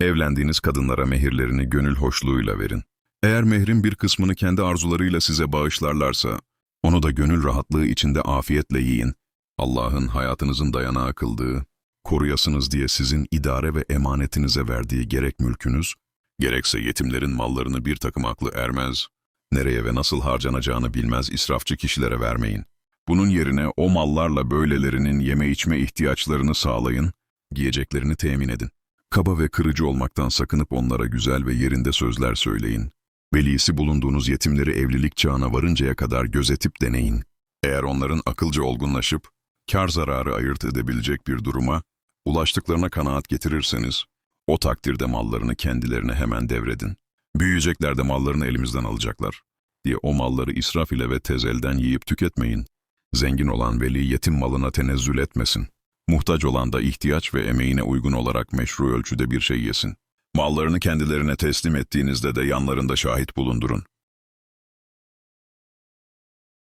Evlendiğiniz kadınlara mehirlerini gönül hoşluğuyla verin. Eğer mehrin bir kısmını kendi arzularıyla size bağışlarlarsa, onu da gönül rahatlığı içinde afiyetle yiyin. Allah'ın hayatınızın dayanağı kıldığı, koruyasınız diye sizin idare ve emanetinize verdiği gerek mülkünüz, gerekse yetimlerin mallarını bir takım aklı ermez, nereye ve nasıl harcanacağını bilmez israfçı kişilere vermeyin. Bunun yerine o mallarla böylelerinin yeme içme ihtiyaçlarını sağlayın, giyeceklerini temin edin. Kaba ve kırıcı olmaktan sakınıp onlara güzel ve yerinde sözler söyleyin. Velisi bulunduğunuz yetimleri evlilik çağına varıncaya kadar gözetip deneyin. Eğer onların akılca olgunlaşıp, kar zararı ayırt edebilecek bir duruma, ulaştıklarına kanaat getirirseniz, o takdirde mallarını kendilerine hemen devredin. Büyüyecekler de mallarını elimizden alacaklar diye o malları israf ile ve tezelden yiyip tüketmeyin. Zengin olan veli yetim malına tenezzül etmesin. Muhtaç olan da ihtiyaç ve emeğine uygun olarak meşru ölçüde bir şey yesin. Mallarını kendilerine teslim ettiğinizde de yanlarında şahit bulundurun.